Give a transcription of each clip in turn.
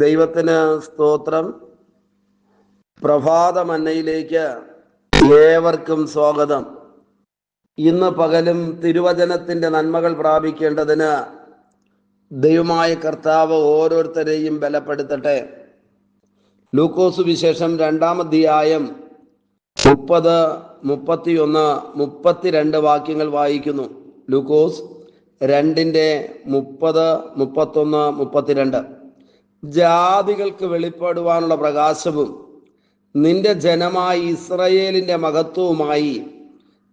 ദൈവത്തിന് സ്തോത്രം. പ്രഭാതമന്നയിലേക്ക് ഏവർക്കും സ്വാഗതം. ഇന്ന് പകലും തിരുവചനത്തിന്റെ നന്മകൾ പ്രാപിക്കേണ്ടതിന് ദൈവമായ കർത്താവ് ഓരോരുത്തരെയും ബലപ്പെടുത്തട്ടെ. ലൂക്കോസ് വിശേഷം രണ്ടാം അധ്യായം മുപ്പത് മുപ്പത്തിയൊന്ന് മുപ്പത്തിരണ്ട് വാക്യങ്ങൾ വായിക്കുന്നു. ലൂക്കോസ് രണ്ടിന്റെ മുപ്പത് മുപ്പത്തൊന്ന് മുപ്പത്തിരണ്ട്. ജാതികൾക്ക് വെളിപ്പെടുവാനുള്ള പ്രകാശവും നിന്റെ ജനമായി ഇസ്രയേലിന്റെ മഹത്വവുമായി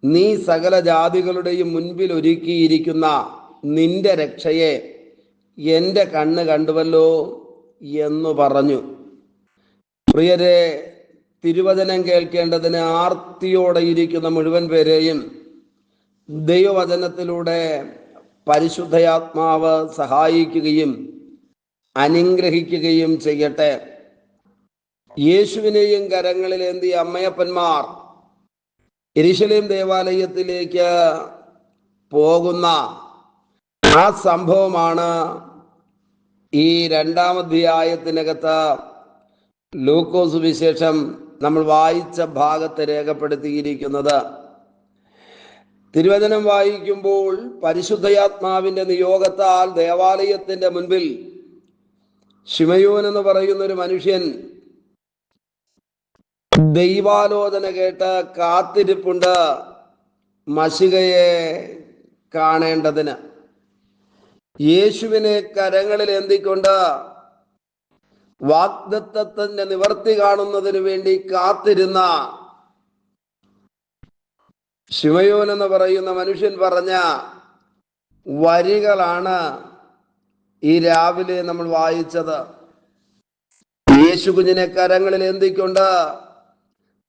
നീ സകല ജാതികളുടെയും മുൻപിൽ ഒരുക്കിയിരിക്കുന്ന നിന്റെ രക്ഷയെ എന്റെ കണ്ണ് കണ്ടുവല്ലോ എന്ന് പറഞ്ഞു. പ്രിയരെ തിരുവചനം കേൾക്കേണ്ടതിന് ആർത്തിയോടെ ഇരിക്കുന്ന മുഴുവൻ പേരെയും ദൈവവചനത്തിലൂടെ പരിശുദ്ധയാത്മാവ് സഹായിക്കുകയും അനുഗ്രഹിക്കുകയും ചെയ്യട്ടെ. യേശുവിനെയും കരങ്ങളിലേന്തി അമ്മയപ്പന്മാർ എരിശലേം ദേവാലയത്തിലേക്ക് പോകുന്ന ആ സംഭവമാണ് ഈ രണ്ടാം അധ്യായത്തിനകത്ത് ലൂക്കോസ് വിശേഷം നമ്മൾ വായിച്ച ഭാഗത്ത് രേഖപ്പെടുത്തിയിരിക്കുന്നത്. തിരുവചനം വായിക്കുമ്പോൾ പരിശുദ്ധയാത്മാവിന്റെ നിയോഗത്താൽ ദേവാലയത്തിന്റെ മുൻപിൽ ശിമയോൻ എന്ന് പറയുന്ന ഒരു മനുഷ്യൻ ദൈവാലോചന കേട്ട് കാത്തിരിപ്പുണ്ട് മഷികയെ കാണേണ്ടതിന്. യേശുവിനെ കരങ്ങളിൽ എന്തിക്കൊണ്ട് വാഗ്ദത്തത്തിന്റെ നിവർത്തി കാണുന്നതിന് വേണ്ടി കാത്തിരുന്ന ശിവയോൻ എന്ന് പറയുന്ന മനുഷ്യൻ പറഞ്ഞ വരികളാണ് ഈ രാവിലെ നമ്മൾ വായിച്ചത് യേശു കുഞ്ഞിനെ കരങ്ങളിൽ എന്തിക്കൊണ്ട്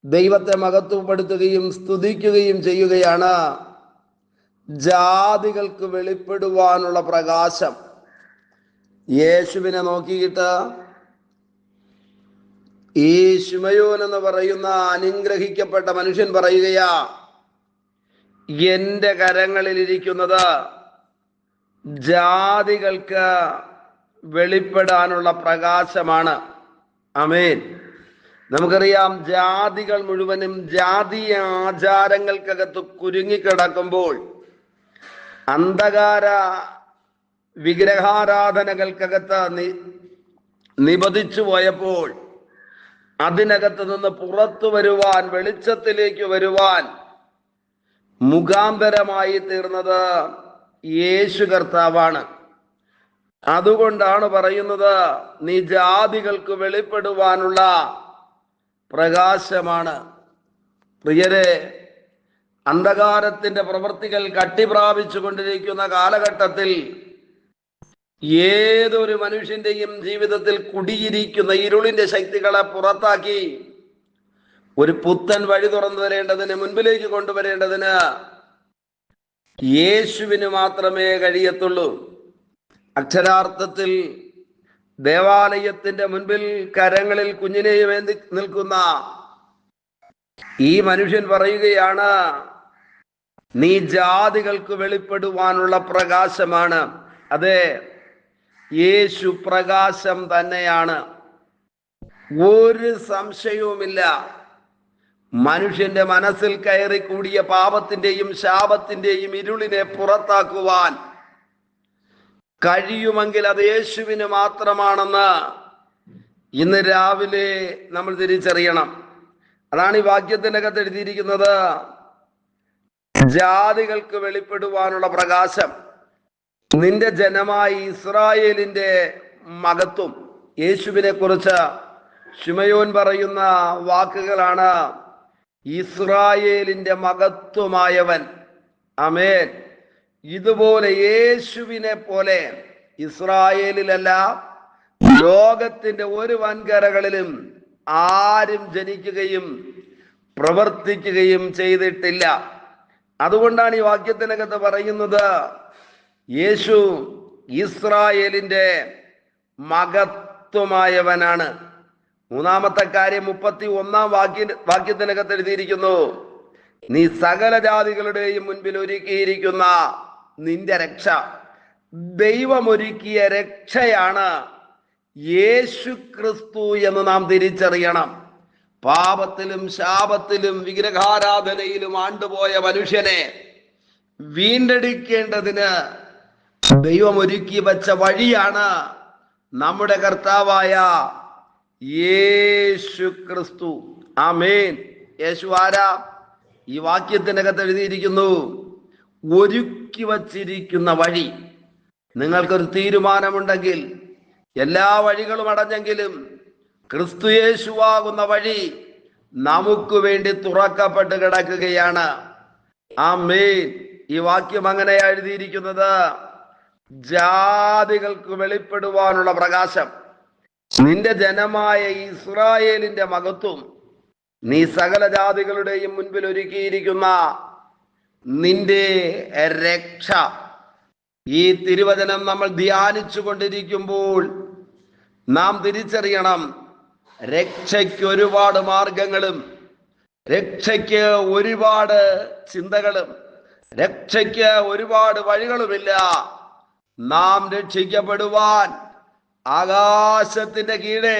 ദൈവത്തെ മഹത്വപ്പെടുത്തുകയും സ്തുതിക്കുകയും ചെയ്യുകയാണ്. ജാതികൾക്ക് വെളിപ്പെടുവാനുള്ള പ്രകാശം. യേശുവിനെ നോക്കിയിട്ട് ഈ ശിമയോൻ എന്ന് പറയുന്ന അനുഗ്രഹിക്കപ്പെട്ട മനുഷ്യൻ പറയുകയാ എന്റെ കരങ്ങളിലിരിക്കുന്നത് ജാതികൾക്ക് വെളിപ്പെടാനുള്ള പ്രകാശമാണ്. അമേൻ നമുക്കറിയാം ജാതികൾ മുഴുവനും ജാതീയ ആചാരങ്ങൾക്കകത്ത് കുരുങ്ങിക്കിടക്കുമ്പോൾ അന്ധകാര വിഗ്രഹാരാധനകൾക്കകത്ത് നി നിബദിച്ചു പോയപ്പോൾ അതിനകത്ത് നിന്ന് പുറത്തു വരുവാൻ വെളിച്ചത്തിലേക്ക് വരുവാൻ മുഖാന്തരമായി തീർന്നത് യേശു കർത്താവാണ്. അതുകൊണ്ടാണ് പറയുന്നത് നീ ജാതികൾക്ക് വെളിപ്പെടുവാനുള്ള പ്രകാശമാണ്. പ്രിയരെ അന്ധകാരത്തിന്റെ പ്രവൃത്തികൾ കട്ടിപ്രാപിച്ചു കൊണ്ടിരിക്കുന്ന കാലഘട്ടത്തിൽ ഏതൊരു മനുഷ്യന്റെയും ജീവിതത്തിൽ കുടിയിരിക്കുന്ന ഇരുളിന്റെ ശക്തികളെ പുറത്താക്കി ഒരു പുത്തൻ വഴി തുറന്നു തരേണ്ടതിന് മുൻപിലേക്ക് കൊണ്ടുവരേണ്ടതിന് യേശുവിന് മാത്രമേ കഴിയത്തുള്ളൂ. അക്ഷരാർത്ഥത്തിൽ ദേവാലയത്തിന്റെ മുൻപിൽ കരങ്ങളിൽ കുഞ്ഞിനെയും ഏന്തി നിൽക്കുന്ന ഈ മനുഷ്യൻ പറയുകയാണ് നീ ജാതികൾക്ക് വെളിപ്പെടുവാനുള്ള പ്രകാശമാണ്. അതെ യേശു പ്രകാശം തന്നെയാണ്. ഒരു സംശയവുമില്ല. മനുഷ്യന്റെ മനസ്സിൽ കയറി കൂടിയ പാപത്തിന്റെയും ശാപത്തിന്റെയും ഇരുളിനെ പുറത്താക്കുവാൻ കഴിയുമെങ്കിൽ അത് യേശുവിന് മാത്രമാണെന്ന് ഇന്ന് രാവിലെ നമ്മൾ തിരിച്ചറിയണം. അതാണ് ഈ വാക്യത്തിനകത്ത് എഴുതിയിരിക്കുന്നത്. ജാതികൾക്ക് വെളിപ്പെടുവാനുള്ള പ്രകാശം നിന്റെ ജനമായി ഇസ്രായേലിന്റെ മകത്വം യേശുവിനെ കുറിച്ച് ഷിമയോൻ പറയുന്ന വാക്കുകളാണ് ഇസ്രായേലിന്റെ മകത്വമായവൻ അമേൻ ഇതുപോലെ യേശുവിനെ പോലെ ഇസ്രായേലിലല്ല ലോകത്തിന്റെ ഒരു വൻകരകളിലും ആരും ജനിക്കുകയും പ്രവർത്തിക്കുകയും ചെയ്തിട്ടില്ല. അതുകൊണ്ടാണ് ഈ വാക്യത്തിനകത്ത് പറയുന്നത് യേശു ഇസ്രായേലിന്റെ മകത്വമായവനാണ് മൂന്നാമത്തെ കാര്യം മുപ്പത്തി ഒന്നാം വാക്യ വാക്യത്തിനകത്ത് എഴുതിയിരിക്കുന്നു. നീ സകല ജാതികളുടെയും മുൻപിൽ ഒരുക്കിയിരിക്കുന്ന നിന്റെ രക്ഷ ദൈവമൊരുക്കിയ രക്ഷയാണ് യേശു ക്രിസ്തു എന്ന് നാം തിരിച്ചറിയണം. പാപത്തിലും ശാപത്തിലും വിഗ്രഹാരാധനയിലും ആണ്ടുപോയ മനുഷ്യനെ വീണ്ടെടുക്കേണ്ടതിന് ദൈവമൊരുക്കി വച്ച വഴിയാണ് നമ്മുടെ കർത്താവായ യേശു ക്രിസ്തു ആമേൻ. യേശു ആരാ? ഈ വാക്യത്തിനകത്ത് എഴുതിയിരിക്കുന്നു ഒരുക്കി വച്ചിരിക്കുന്ന വഴി. നിങ്ങൾക്കൊരു തീരുമാനമുണ്ടെങ്കിൽ എല്ലാ വഴികളും അടഞ്ഞെങ്കിലും ക്രിസ്തു യേശുവാകുന്ന വഴി നമുക്ക് വേണ്ടി തുറക്കപ്പെട്ട് കിടക്കുകയാണ്. ആ ആമേൻ. ഈ വാക്യം അങ്ങനെ എഴുതിയിരിക്കുന്നത് ജാതികൾക്ക് വെളിപ്പെടുവാനുള്ള പ്രകാശം. നിന്റെ ജനമായ ഇസ്രായേലിന്റെ മകത്വം നീ സകല ജാതികളുടെയും മുൻപിൽ ഒരുക്കിയിരിക്കുന്ന നിന്റെ രക്ഷ. ഈ തിരുവചനം നമ്മൾ ധ്യാനിച്ചു കൊണ്ടിരിക്കുമ്പോൾ നാം തിരിച്ചറിയണം രക്ഷയ്ക്ക് ഒരുപാട് മാർഗങ്ങളും രക്ഷയ്ക്ക് ഒരുപാട് ചിന്തകളും രക്ഷയ്ക്ക് ഒരുപാട് വഴികളുമില്ല. നാം രക്ഷിക്കപ്പെടുവാൻ ആകാശത്തിന്റെ കീഴെ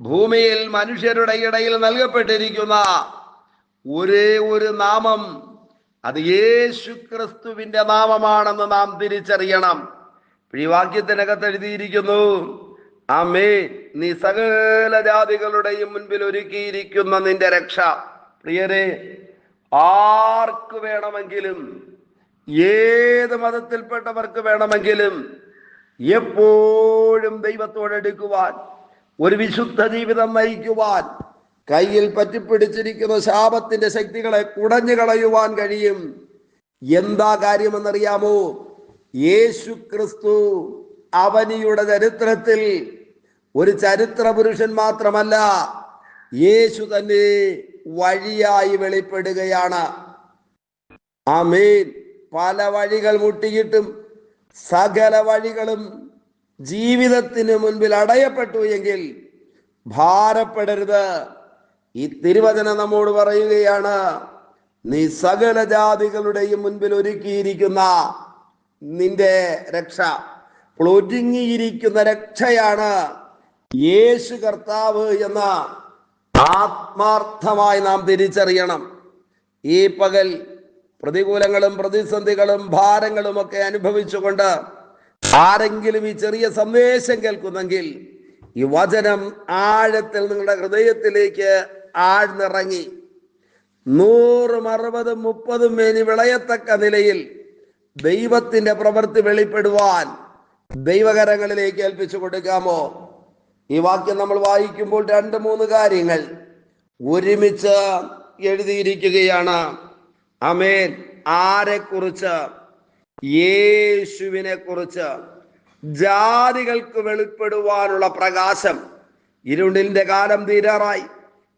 ഭൂമിയിൽ മനുഷ്യരുടെ ഇടയിൽ നൽകപ്പെട്ടിരിക്കുന്ന ഒരേ ഒരു നാമം അത് യേശു ക്രിസ്തുവിന്റെ നാമമാണെന്ന് നാം തിരിച്ചറിയണം. ഈ വാക്യത്തിനകത്ത് എഴുതിയിരിക്കുന്നു അമ്മേ നീ സകല ജാതികളുടെയും മുൻപിൽ ഒരുക്കിയിരിക്കുന്ന നിന്റെ രക്ഷ. പ്രിയരെ ആർക്ക് വേണമെങ്കിലും ഏത് മതത്തിൽപ്പെട്ടവർക്ക് വേണമെങ്കിലും എപ്പോഴും ദൈവത്തോടെടുക്കുവാൻ ഒരു വിശുദ്ധ ജീവിതം നയിക്കുവാൻ കയ്യിൽ പറ്റിപ്പിടിച്ചിരിക്കുന്ന ശാപത്തിന്റെ ശക്തികളെ കുടഞ്ഞു കളയുവാൻ കഴിയും. എന്താ കാര്യമെന്നറിയാമോ? യേശു ക്രിസ്തു അവനിയുടെ ചരിത്രത്തിൽ ഒരു ചരിത്ര പുരുഷൻ മാത്രമല്ല യേശു തന്നെ വഴിയായി വെളിപ്പെടുകയാണ്. ആ മീൻ പല വഴികൾ മുട്ടിയിട്ടും സകല വഴികളും ജീവിതത്തിന് മുൻപിൽ അടയപ്പെട്ടു എങ്കിൽ ഭാരപ്പെടരുത്. ഈ തിരുവചനം നമ്മോട് പറയുകയാണ് നീ സകല ജാതികളുടെയും മുൻപിൽ ഒരുക്കിയിരിക്കുന്ന നിന്റെ രക്ഷ അപ്പോൾ ഒരുങ്ങിയിരിക്കുന്ന രക്ഷയാണ് യേശു കർത്താവ് എന്ന ആത്മാർത്ഥമായി നാം തിരിച്ചറിയണം. ഈ പകൽ പ്രതികൂലങ്ങളും പ്രതിസന്ധികളും ഭാരങ്ങളും ഒക്കെ അനുഭവിച്ചുകൊണ്ട് ആരെങ്കിലും ഈ ചെറിയ സന്ദേശം കേൾക്കുന്നെങ്കിൽ ഈ വചനം ആഴത്തിൽ നിങ്ങളുടെ ഹൃദയത്തിലേക്ക് ആഴ്ന്നിറങ്ങി. നൂറും അറുപതും മുപ്പതും മേനി വിളയത്തക്ക നിലയിൽ ദൈവത്തിന്റെ പ്രവൃത്തി വെളിപ്പെടുവാൻ ദൈവകരങ്ങളിലേക്ക് ഏൽപ്പിച്ചു കൊടുക്കാമോ? ഈ വാക്യം നമ്മൾ വായിക്കുമ്പോൾ രണ്ട് മൂന്ന് കാര്യങ്ങൾ ഒരുമിച്ച് എഴുതിയിരിക്കുകയാണ്. അമേൻ ആരെക്കുറിച്ച്? യേശുവിനെ കുറിച്ച് ജാതികൾക്ക് വെളിപ്പെടുവാനുള്ള പ്രകാശം. ഇരുളിന്റെ കാലം തീരാറായി.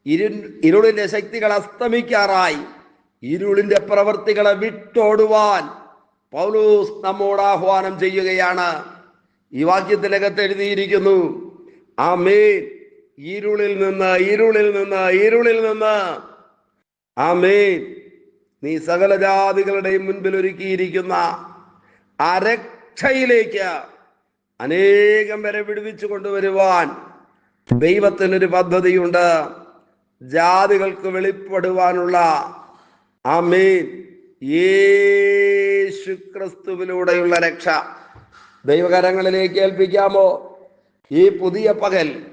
ഇരു ഇരുളിന്റെ ശക്തികൾ അസ്തമിക്കാറായി. ഇരുളിന്റെ പ്രവൃത്തികളെ വിട്ടോടുവാൻ പൗലൂസ് നമ്മോട് ആഹ്വാനം ചെയ്യുകയാണ്. ഈ വാക്യത്തിനകത്ത് എഴുതിയിരിക്കുന്നു ആ ആമേൻ. ഇരുളിൽ നിന്ന് ഇരുളിൽ നിന്ന് ഇരുളിൽ നിന്ന്. ആ ആമേൻ. നീ സകല ജാതികളുടെയും മുൻപിൽ ഒരുക്കിയിരിക്കുന്ന അരക്ഷയിലേക്ക് രക്ഷയിലേക്ക് അനേകം വരെ വിടുവിച്ചു കൊണ്ടുവരുവാൻ ദൈവത്തിനൊരു പദ്ധതിയുണ്ട്. ജാതികൾക്ക് വെളിപ്പെടുവാനുള്ള. ആമേൻ. യേശു ക്രിസ്തുവിലൂടെയുള്ള രക്ഷ. ദൈവകരങ്ങളിലേക്ക് ഏൽപ്പിക്കാമോ? ഈ പുതിയ പകൽ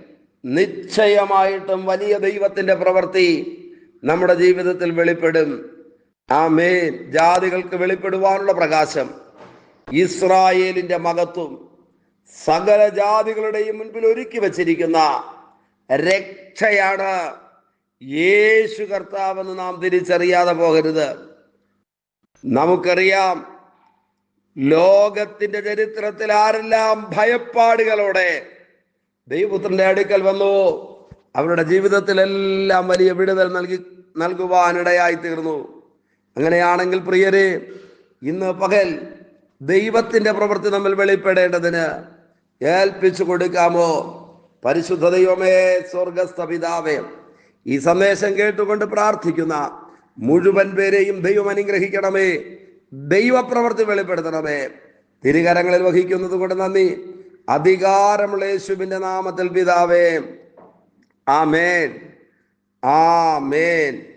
നിശ്ചയമായിട്ടും വലിയ ദൈവത്തിന്റെ പ്രവൃത്തി നമ്മുടെ ജീവിതത്തിൽ വെളിപ്പെടും. ആമേൻ. ജാതികൾക്ക് വെളിപ്പെടുവാനുള്ള പ്രകാശം. ഇസ്രായേലിന്റെ മകത്വം സകല ജാതികളുടെയും മുൻപിൽ ഒരുക്കി വച്ചിരിക്കുന്ന രക്ഷയാണ് യേശു കർത്താവെന്ന് നാം തിരിച്ചറിയാതെ പോകരുത്. നമുക്കറിയാം ലോകത്തിന്റെ ചരിത്രത്തിൽ ആരെല്ലാം ഭയപ്പാടുകളോടെ ദൈവപുത്രന്റെ അടുക്കൽ വന്നു. അവരുടെ ജീവിതത്തിലെല്ലാം വലിയ വിടുതൽ നൽകി നൽകുവാനിടയായി തീർന്നു അങ്ങനെയാണെങ്കിൽ പ്രിയരെ ഇന്ന് പകൽ ദൈവത്തിന്റെ പ്രവൃത്തി നമ്മൾ വെളിപ്പെടേണ്ടതിന് ഏൽപ്പിച്ചു കൊടുക്കാമോ? പരിശുദ്ധ ദൈവമേ സ്വർഗസ്ഥ പിതാവേ ഈ സന്ദേശം കേട്ടുകൊണ്ട് പ്രാർത്ഥിക്കുന്ന മുഴുവൻ പേരെയും ദൈവം അനുഗ്രഹിക്കണമേ ദൈവപ്രവൃത്തി വെളിപ്പെടുത്തണമേ. തിരുകരങ്ങളിൽ വഹിക്കുന്നത് കൊണ്ട് നന്ദി. അധികാരമുള്ള യേശുവിന്റെ നാമത്തിൽ പിതാവേ. ആ മേൻ ആ ആമേൻ.